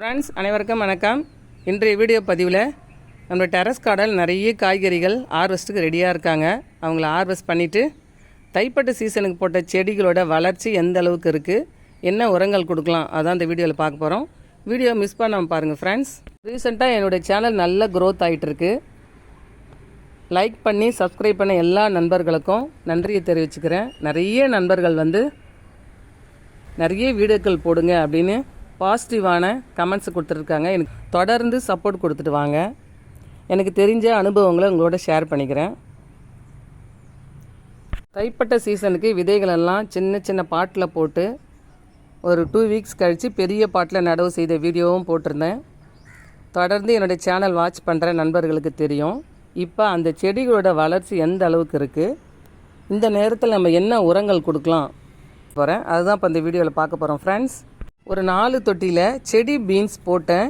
Friends அனைவருக்கும் வணக்கம். இன்றைய வீடியோ பதிவில் நம்ம டெரஸ் கார்டில் நிறைய காய்கறிகள் ஹார்வெஸ்ட்டுக்கு ரெடியாக இருக்காங்க. அவங்கள ஹார்வெஸ்ட் பண்ணிவிட்டு தைப்பட்ட சீசனுக்கு போட்ட செடிகளோட வளர்ச்சி எந்த அளவுக்கு இருக்குது என்ன உரங்கள் கொடுக்கலாம் அதான் இந்த வீடியோவில் பார்க்க போகிறோம் வீடியோ மிஸ் பண்ணாமல் பாருங்கள் ஃப்ரெண்ட்ஸ் ரீசெண்டாக என்னுடைய சேனல் நல்ல க்ரோத் ஆகிட்டுருக்கு லைக் பண்ணி சப்ஸ்கிரைப் பண்ண எல்லா நண்பர்களுக்கும் நன்றியை தெரிவிச்சுக்கிறேன். நிறைய நண்பர்கள் வந்து நிறைய வீடியோக்கள் போடுங்க அப்படின்னு பாசிட்டிவான கமெண்ட்ஸ் கொடுத்துருக்காங்க. எனக்கு தொடர்ந்து சப்போர்ட் கொடுத்துட்டு வாங்க. எனக்கு தெரிஞ்ச அனுபவங்களை உங்களோட ஷேர் பண்ணிக்கிறேன். தைப்பட்ட சீசனுக்கு விதைகளெல்லாம் சின்ன சின்ன பாட்டில் போட்டு ஒரு டூ வீக்ஸ் கழித்து பெரிய பாட்டில் நடவு செய்த வீடியோவும் போட்டிருந்தேன். தொடர்ந்து என்னுடைய சேனல் வாட்ச் பண்ணுற நண்பர்களுக்கு தெரியும். இப்போ அந்த செடிகளோட வளர்ச்சி எந்த அளவுக்கு இருக்குது இந்த நேரத்தில் நம்ம என்ன உரங்கள் கொடுக்கலாம்? போகிறேன் அதுதான் இப்போ இந்த வீடியோவில் பார்க்க போகிறோம் ஃப்ரெண்ட்ஸ் ஒரு நாலு தொட்டியில் செடி பீன்ஸ் போட்டேன்.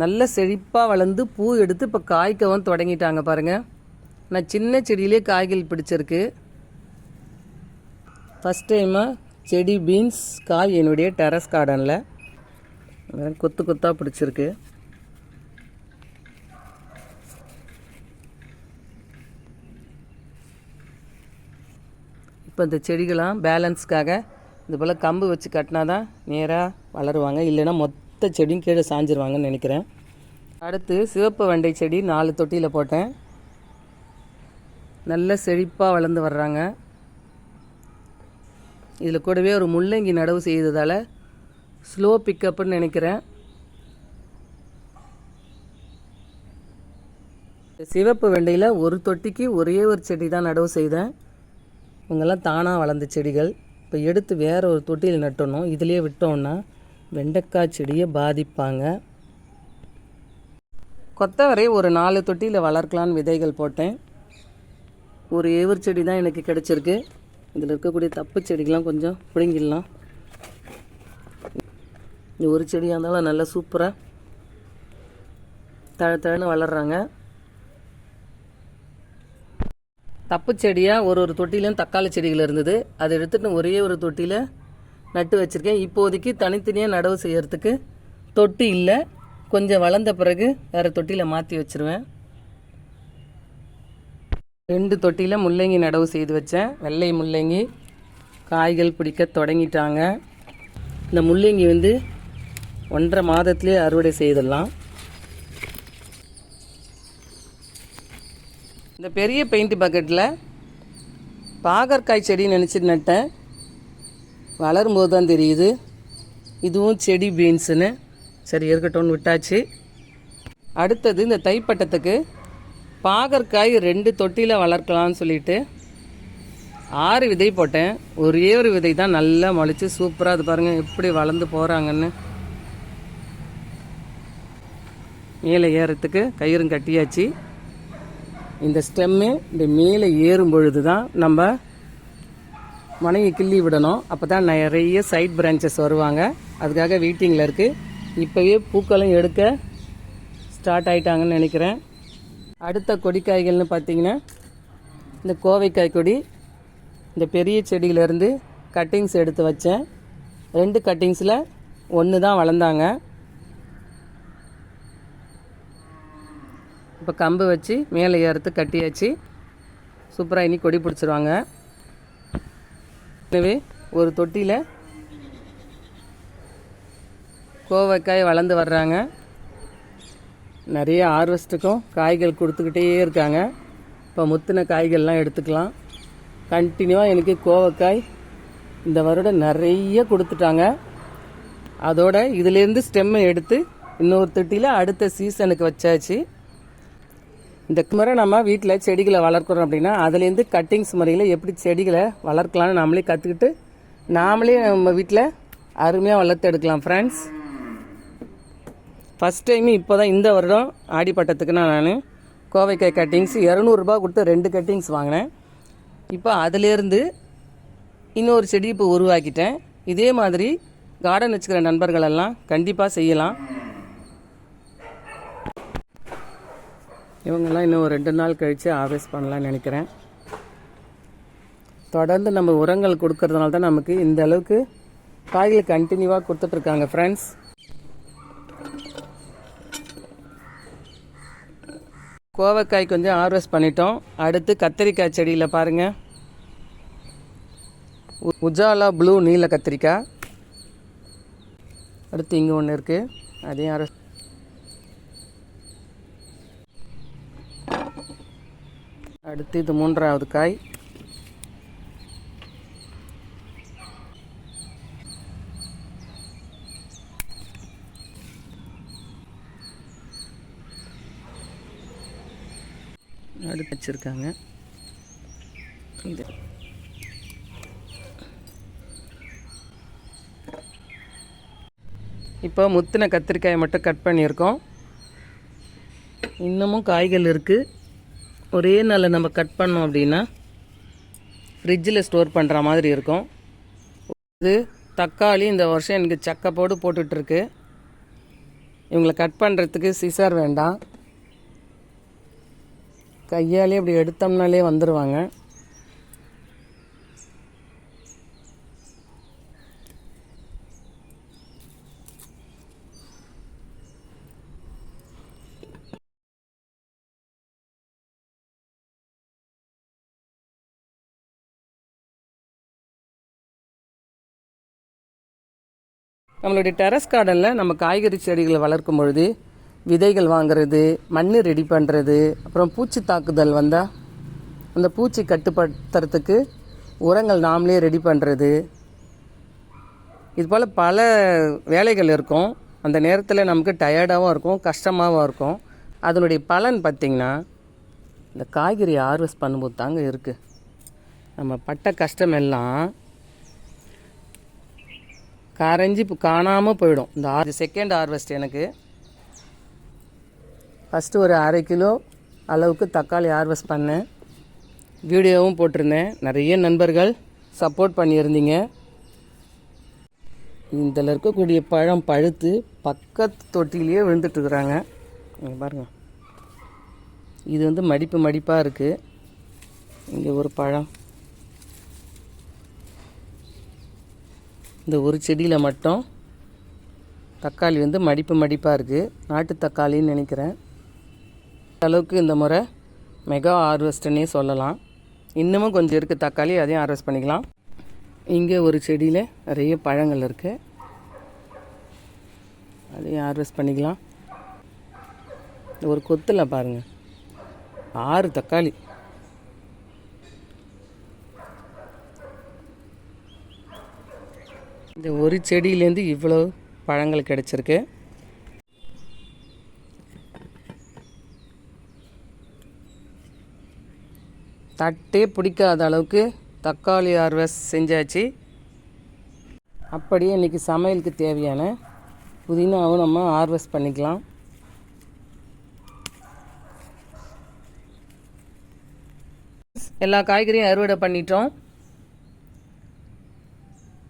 நல்ல செழிப்பாக வளர்ந்து பூ எடுத்து இப்போ காய்க்கவும் தொடங்கிட்டாங்க பாருங்கள் நான் சின்ன செடியிலே காய்கள் பிடிச்சிருக்கு. ஃபஸ்ட் டைமாக செடி பீன்ஸ் காய் என்னுடைய டெரஸ் கார்டனில் கொத்து கொத்தாக பிடிச்சிருக்கு. இப்போ இந்த செடிகளாம் பேலன்ஸ்க்காக இது போல் கம்பு வச்சு கட்டினா தான் நேராக வளருவாங்க. இல்லைன்னா மொத்த செடியும் கீழே சாஞ்சிருவாங்கன்னு நினைக்கிறேன். அடுத்து சிவப்பு வெண்டை செடி நாலு தொட்டியில் போட்டேன். நல்ல செழிப்பாக வளர்ந்து வர்றாங்க. இதில் கூடவே ஒரு முள்ளங்கி நடவு செய்ததால் ஸ்லோ பிக்கப்புன்னு நினைக்கிறேன். சிவப்பு வெண்டையில் ஒரு தொட்டிக்கு ஒரே ஒரு செடி தான் நடவு செய்தேன். இவங்கெல்லாம் தானாக வளர்ந்த செடிகள். இப்போ எடுத்து வேறு ஒரு தொட்டியில் நட்டணும். இதிலே விட்டோம்னா வெண்டைக்காய் செடியை பாதிப்பாங்க. கொத்தவரை ஒரு நாலு தொட்டியில் வளர்க்கலான்னு விதைகள் போட்டேன். ஒரு ஏவர் செடி தான் எனக்கு கிடச்சிருக்கு. இதில் இருக்கக்கூடிய தப்பு செடிகள்லாம் கொஞ்சம் பிடுங்கிடலாம். இந்த ஒரு செடியாக இருந்தாலும் நல்லா சூப்பராக தழ தழன்னு வளர்கிறாங்க தப்பு செடியாக ஒரு ஒரு தொட்டிலையும் தக்காளி செடிகள் இருந்தது. அதை எடுத்துட்டு ஒரே ஒரு தொட்டியில் நட்டு வச்சுருக்கேன். இப்போதைக்கு தனித்தனியாக நடவு செய்கிறதுக்கு தொட்டி இல்லை. கொஞ்சம் வளர்ந்த பிறகு வேறு தொட்டியில் மாற்றி வச்சுருவேன். ரெண்டு தொட்டியில் முள்ளங்கி நடவு செய்து வச்சேன். வெள்ளை முள்ளங்கி காய்கள் பிடிக்க தொடங்கிட்டாங்க. இந்த முள்ளங்கி வந்து ஒன்றரை மாதத்துலேயே அறுவடை செய்திடலாம். இந்த பெரிய பெயிண்ட் பக்கெட்டில் பாகற்காய் செடி நினச்சிட்டு நட்டேன். வளரும்போது தான் தெரியுது. இதுவும் செடி பீன்ஸுன்னு. சரி இருக்கட்டும்னு விட்டாச்சு. அடுத்தது இந்த தைப்பட்டத்துக்கு பாகற்காய் ரெண்டு தொட்டியில் வளர்க்கலாம்னு சொல்லிட்டு ஆறு விதை போட்டேன். ஒரே ஒரு விதை தான் நல்லா முளைச்சி சூப்பராக அது பாருங்கள் எப்படி வளர்ந்து போகிறாங்கன்னு மேலே ஏறத்துக்கு கயிறும் கட்டியாச்சு. இந்த ஸ்டெம்மு இந்த மேலே ஏறும் பொழுது தான் நம்ம மனையை கிள்ளி விடணும். அப்போ தான் நிறைய சைட் பிரான்ச்சஸ் வருவாங்க. அதுக்காக வெயிட்டிங்கில் இருக்குது இப்போவே பூக்களும் எடுக்க ஸ்டார்ட் ஆயிட்டாங்கன்னு நினைக்கிறேன். அடுத்த கொடிக்காய்கள்னு பார்த்தீங்கன்னா இந்த கோவைக்காய் கொடி இந்த பெரிய செடியிலேருந்து கட்டிங்ஸ் எடுத்து வச்சேன். ரெண்டு கட்டிங்ஸில் ஒன்று தான் வளர்ந்தாங்க. இப்போ கம்பு வச்சு மேலே ஏறுத்து கட்டியாச்சு சூப்பராக இனி கொடி பிடிச்சிருவாங்க. எனவே ஒரு தொட்டியில் கோவைக்காய் வளர்ந்து வர்றாங்க. நிறைய ஹார்வெஸ்ட்டுக்கும் காய்கள் கொடுத்துக்கிட்டே இருக்காங்க. இப்போ முத்தின காய்கள்லாம் எடுத்துக்கலாம். கண்டினியூவாக எனக்கு கோவைக்காய் இந்த வருடம் நிறைய கொடுத்துட்டாங்க. அதோட இதுலேருந்து ஸ்டெம்மை எடுத்து இன்னொரு தொட்டியில் அடுத்த சீசனுக்கு வச்சாச்சு. இந்த முறை நம்ம வீட்டில் செடிகளை வளர்க்குறோம் அப்படின்னா அதுலேருந்து கட்டிங்ஸ் முறையில் எப்படி செடிகளை வளர்க்கலாம்னு நாமளே கற்றுக்கிட்டு நாமளே நம்ம வீட்டில் அருமையாக வளர்த்து எடுக்கலாம் ஃப்ரெண்ட்ஸ் ஃபஸ்ட் டைம் இப்போ தான் இந்த வருடம் ஆடிப்பட்டத்துக்குன்னா நான் கோவைக்காய் கட்டிங்ஸ் இரநூறுபா கொடுத்து ரெண்டு கட்டிங்ஸ் வாங்கினேன். இப்போ அதிலேருந்து இன்னொரு செடி இப்போ உருவாக்கிட்டேன். இதே மாதிரி கார்டன் வச்சுக்கிற நண்பர்களெல்லாம் கண்டிப்பாக செய்யலாம். இவங்கெல்லாம் இன்னும் ஒரு ரெண்டு நாள் கழித்து ஆவேஸ் பண்ணலாம்னு நினைக்கிறேன். தொடர்ந்து நம்ம உரங்கள் கொடுக்கறதுனால தான் நமக்கு இந்த அளவுக்கு காய்கள் கண்டினியூவாக கொடுத்துட்ருக்காங்க ஃப்ரெண்ட்ஸ் கோவக்காய் கொஞ்சம் ஆர்வெஸ்ட் பண்ணிட்டோம். அடுத்து கத்திரிக்காய் செடியில் பாருங்கள் உஜாலா ப்ளூ நீல கத்திரிக்காய். அடுத்து இங்கே ஒன்று இருக்குது அதையும் ஹார்வெஸ்ட் அடுத்து இது மூன்றாவது காய். அடுத்து வச்சுருக்காங்க. இது. இப்போ முத்தின கத்திரிக்காயை மட்டும் கட் பண்ணியிருக்கோம். இன்னமும் காய்கள் இருக்குது ஒரே நாளில் நம்ம கட் பண்ணோம் அப்படின்னா ஃப்ரிட்ஜில் ஸ்டோர் பண்ணுற மாதிரி இருக்கும். இது தக்காளி இந்த வருஷம் எனக்கு சக்கை போட்டுட்ருக்கு இவங்களை கட் பண்ணுறதுக்கு சிசர் வேண்டாம். கையாலே அப்படி எடுத்தோம்னாலே வந்துடுவாங்க நம்மளுடைய டெரஸ் கார்டனில் நம்ம காய்கறி செடிகளை வளர்க்கும் பொழுது விதைகள் வாங்குறது மண் ரெடி பண்ணுறது அப்புறம் பூச்சி தாக்குதல் வந்தால் அந்த பூச்சி கட்டுப்படுத்துறதுக்கு உரங்கள் நாமளே ரெடி பண்ணுறது இது போல் பல வேலைகள் இருக்கும். அந்த நேரத்தில் நமக்கு டயர்டாகவும் இருக்கும் கஷ்டமாகவும் இருக்கும். அதனுடைய பலன் பார்த்திங்கன்னா இந்த காய்கறி ஹார்வெஸ்ட் பண்ணும்போது தாங்க இருக்குது நம்ம பட்ட கஷ்டம் எல்லாம் கரைஞ்சி இப்போ காணாமல் போயிடும். இந்த ஆர் செகண்ட் ஹார்வெஸ்ட் எனக்கு. ஃபஸ்ட்டு ஒரு அரை கிலோ அளவுக்கு தக்காளி ஹார்வெஸ்ட் பண்ணேன். வீடியோவும் போட்டிருந்தேன். நிறைய நண்பர்கள் சப்போர்ட் பண்ணியிருந்தீங்க. இதில் இருக்கக்கூடிய பழம் பழுத்து பக்கத்து தொட்டிலேயே விழுந்துட்டுருக்குறாங்க. இங்கே பாருங்கள் இது வந்து மடிப்பு மடிப்பாக இருக்குது இங்கே ஒரு பழம். இந்த ஒரு செடியில் மட்டும் தக்காளி வந்து மடிப்பு மடிப்பாக இருக்குது நாட்டு தக்காளின்னு நினைக்கிறேன். அளவுக்கு இந்த முறை மெகா ஹார்வெஸ்ட்டுன்னே சொல்லலாம். இன்னமும் கொஞ்சம் இருக்குது தக்காளி அதையும் ஹார்வெஸ்ட் பண்ணிக்கலாம். இங்கே ஒரு செடியில் நிறைய பழங்கள் இருக்குது அதையும் ஹார்வெஸ்ட் பண்ணிக்கலாம். ஒரு கொத்தில் பாருங்கள் ஆறு தக்காளி. இந்த ஒரு செடியிலேருந்து இவ்வளோ பழங்கள் கிடச்சிருக்கு. தட்டே பிடிக்காத அளவுக்கு தக்காளி ஹார்வெஸ்ட் செஞ்சாச்சு. அப்படியே இன்றைக்கி சமையலுக்கு தேவையான புதினாவும் நம்ம ஹார்வெஸ்ட் பண்ணிக்கலாம். எல்லா காய்கறியும் அறுவடை பண்ணிட்டோம்.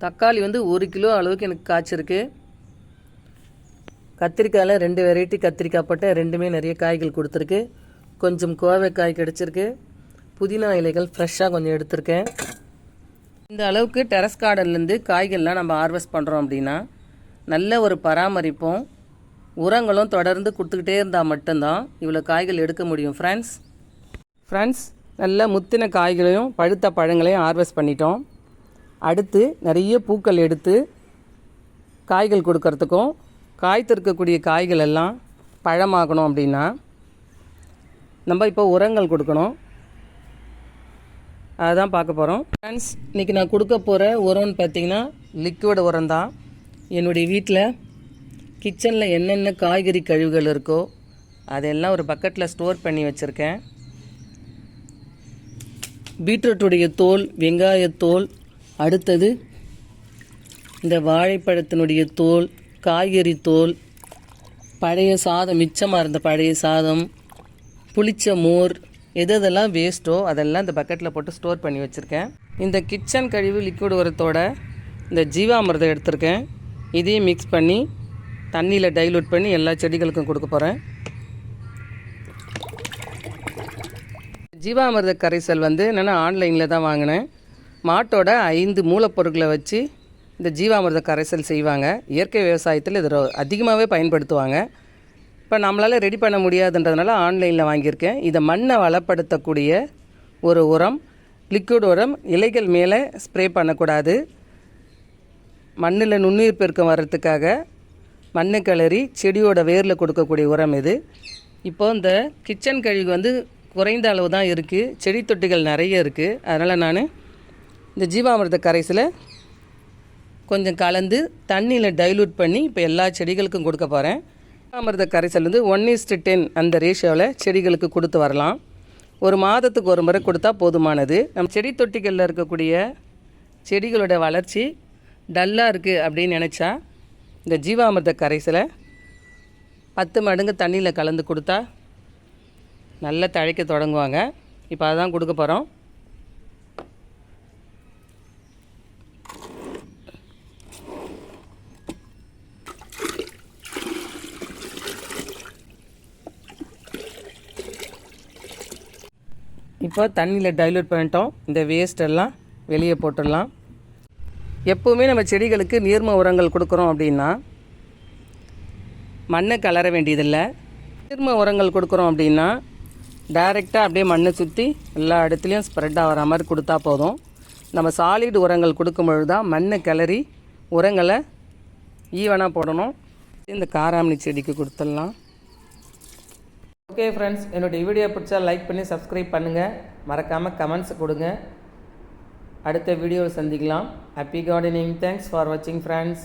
தக்காளி வந்து ஒரு கிலோ அளவுக்கு எனக்கு காய்ச்சிருக்கு. கத்திரிக்காயில் ரெண்டு வெரைட்டி கத்திரிக்காய் போட்டு ரெண்டுமே நிறைய காய்கள் கொடுத்துருக்கு. கொஞ்சம் கோவைக்காய் கிடச்சிருக்கு. புதினா இலைகள் ஃப்ரெஷ்ஷாக கொஞ்சம் எடுத்திருக்கேன். இந்த அளவுக்கு டெரஸ் கார்டன்லேருந்து காய்கள்லாம் நம்ம ஹார்வெஸ்ட் பண்ணுறோம் அப்படின்னா நல்ல ஒரு பராமரிப்பும் உரங்களும் தொடர்ந்து கொடுத்துக்கிட்டே இருந்தால் மட்டும்தான் இவ்வளோ காய்கள் எடுக்க முடியும் ஃப்ரெண்ட்ஸ் ஃப்ரெண்ட்ஸ் நல்ல முத்தின காய்களையும் பழுத்த பழங்களையும் ஹார்வெஸ்ட் பண்ணிட்டோம். அடுத்து நிறைய பூக்கள் எடுத்து காய்கள் கொடுக்கறதுக்கும் காய்த்திருக்கக்கூடிய காய்கள் எல்லாம் பழமாகணும் அப்படின்னா நம்ம இப்போ உரங்கள் கொடுக்கணும். அதுதான் பார்க்க போகிறோம் ஃப்ரெண்ட்ஸ் இன்றைக்கி நான் கொடுக்க போகிற உரம்னு பார்த்திங்கன்னா லிக்விட் உரம் தான். என்னுடைய வீட்டில் கிச்சனில் என்னென்ன காய்கறி கழிவுகள் இருக்கோ அதெல்லாம் ஒரு பக்கெட்டில் ஸ்டோர் பண்ணி வச்சுருக்கேன். பீட்ரூட்டுடைய தோல் வெங்காயத்தோல் அடுத்தது இந்த வாழைப்பழத்தினுடைய தோல் காய்கறி தோல் பழைய சாதம் மிச்சமாக இருந்த பழைய சாதம் புளிச்ச மோர் எது எதெல்லாம் வேஸ்ட்டோ அதெல்லாம் இந்த பக்கெட்டில் போட்டு ஸ்டோர் பண்ணி வச்சுருக்கேன். இந்த கிச்சன் கழிவு லிக்விட் உரத்தோட இந்த ஜீவாமிரதம் எடுத்திருக்கேன். இதையும் மிக்ஸ் பண்ணி தண்ணியில் டைலூட் பண்ணி எல்லா செடிகளுக்கும் கொடுக்க போகிறேன் ஜீவாமிரத கரைசல் வந்து என்னென்னா ஆன்லைனில் தான் வாங்கினேன். மாட்டோட ஐந்து மூலப்பொருட்களை வச்சு இந்த ஜீவாமிர்த கரைசல் செய்வாங்க. இயற்கை விவசாயத்தில் இது அதிகமாகவே பயன்படுத்துவாங்க. இப்போ நம்மளால் ரெடி பண்ண முடியாதுன்றதுனால ஆன்லைனில் வாங்கியிருக்கேன். இதை மண்ணை வளப்படுத்தக்கூடிய ஒரு உரம் லிக்விட் உரம் இலைகள் மேலே ஸ்ப்ரே பண்ணக்கூடாது. மண்ணில் நுண்ணுயிர் பெருக்கம் வர்றதுக்காக மண்ணை கிளறி செடியோட வேரில் கொடுக்கக்கூடிய உரம் இது. இப்போ இந்த கிச்சன் கழிவு வந்து குறைந்த அளவு தான் இருக்குது செடி தொட்டிகள் நிறைய இருக்குது அதனால் நான் இந்த ஜீவாமிர்த கரைசலை கொஞ்சம் கலந்து தண்ணியில் டைலூட் பண்ணி இப்போ எல்லா செடிகளுக்கும் கொடுக்க போகிறேன் ஜீவாமிர்த கரைசல் வந்து ஒன் இஸ்டு டென் அந்த ரேஷியோவில் செடிகளுக்கு கொடுத்து வரலாம். ஒரு மாதத்துக்கு ஒரு முறை கொடுத்தா போதுமானது. நம்ம செடி தொட்டிகளில் இருக்கக்கூடிய செடிகளோட வளர்ச்சி டல்லாக இருக்குது அப்படின்னு நினச்சா இந்த ஜீவாமிர்த கரைசலை பத்து மடங்கு தண்ணியில் கலந்து கொடுத்தா நல்லா தழைக்க தொடங்குவாங்க. இப்போ அதான் கொடுக்க போகிறோம் இப்போ தண்ணியில் டைலூட் பண்ணிட்டோம். இந்த வேஸ்டெல்லாம் வெளியே போட்டுடலாம். எப்போவுமே நம்ம செடிகளுக்கு நீர்ம உரங்கள் கொடுக்குறோம் அப்படின்னா மண்ணை கலர வேண்டியதில்லை. நீர்ம உரங்கள் கொடுக்குறோம் அப்படின்னா டைரெக்டாக அப்படியே மண்ணை சுற்றி எல்லா இடத்துலையும் ஸ்ப்ரெட் ஆகிற மாதிரி கொடுத்தா போதும். நம்ம சாலிட் உரங்கள் கொடுக்கும்பொழுது தான் மண்ணை கிளறி உரங்களை ஈவனாக போடணும். இந்த காராமணி செடிக்கு கொடுத்துடலாம். ஓகே ஃப்ரெண்ட்ஸ் என்னுடைய வீடியோ பிடிச்சா லைக் பண்ணி சப்ஸ்கிரைப் பண்ணுங்கள் மறக்காமல் கமெண்ட்ஸ் கொடுங்க. அடுத்த வீடியோவில் சந்திக்கலாம். ஹாப்பி கார்டனிங் தேங்க்ஸ் ஃபார் வாட்சிங் ஃப்ரெண்ட்ஸ்